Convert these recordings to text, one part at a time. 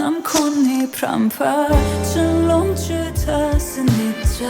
ทำคนให้พรำพราฉันหลงเชื่อเธอสนิทใจ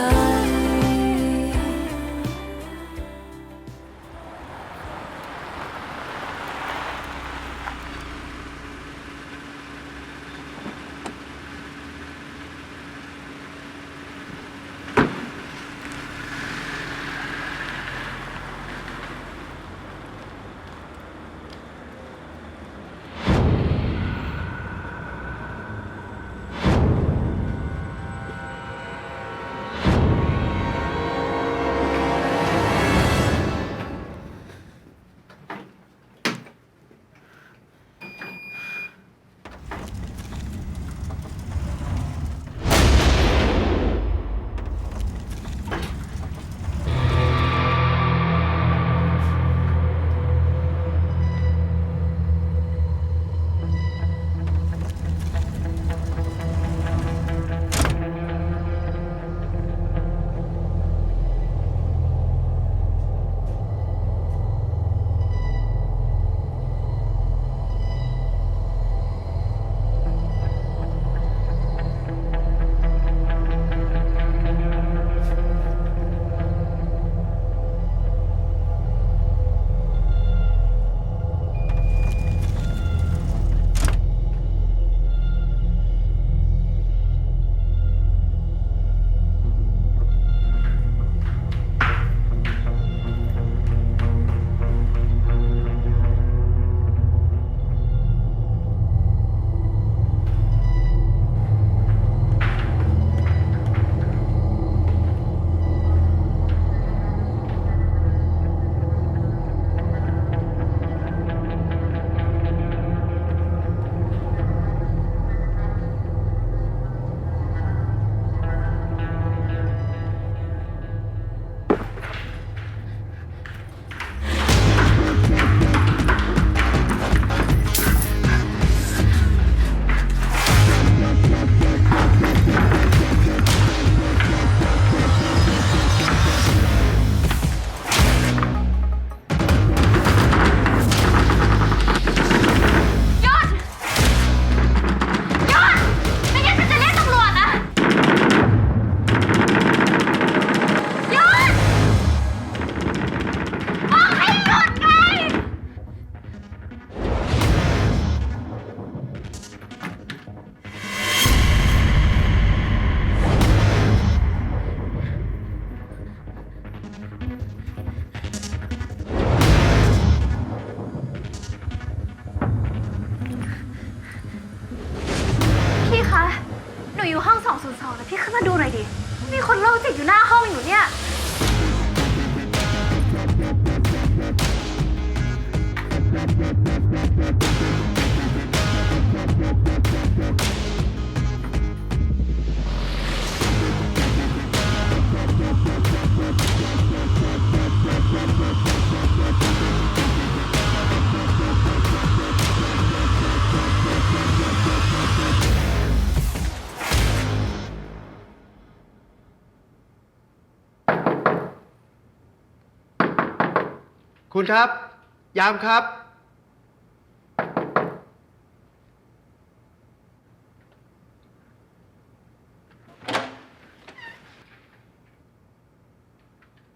พี่คะ หนูอยู่ห้อง 202นะพี่ขึ้นมาดูหน่อยดิ มีคนโรคจิตอยู่หน้าห้องอยู่เนี่ย คุณครับ ยามครับ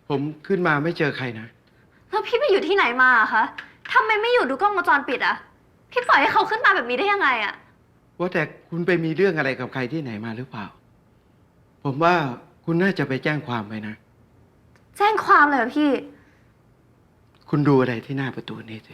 ผมขึ้นมาไม่เจอใครนะ แล้วพี่ไปอยู่ที่ไหนมาอะคะทำไมไม่อยู่ดูกล้องวงจรปิดอะพี่ปล่อยให้เขาขึ้นมาแบบนี้ได้ยังไงอะว่าแต่คุณไปมีเรื่องอะไรกับใครที่ไหนมาหรือเปล่า ผมว่าคุณน่าจะไปแจ้งความไว้นะ แจ้งความเลยเหรอพี่ คุณดูอะไรที่หน้าประตูนี้สิ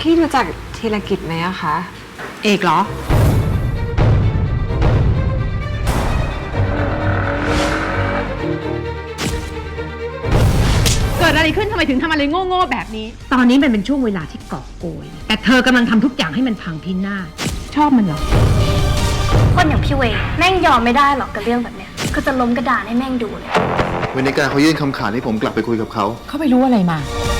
พี่รู้จักธีรกิจไหมอะคะ เอกเหรอ เกิดดอะไรขึ้นทำไมถึงทำอะไรโง่ๆแบบนี้ ตอนนี้มันเป็นช่วงเวลาที่กอบโกย แต่เธอกำลังทำทุกอย่างให้มันพังพินาศชอบมันเหรอ คนอย่างพี่เวย์แม่งยอมไม่ได้หรอกกับเรื่องแบบเนี้ย ก็จะล้มกระดานให้แม่งดูเลยวันนี้การเขายื่นคำขาดให้ผมกลับไปคุยกับเขา เขาไปรู้อะไรมาเ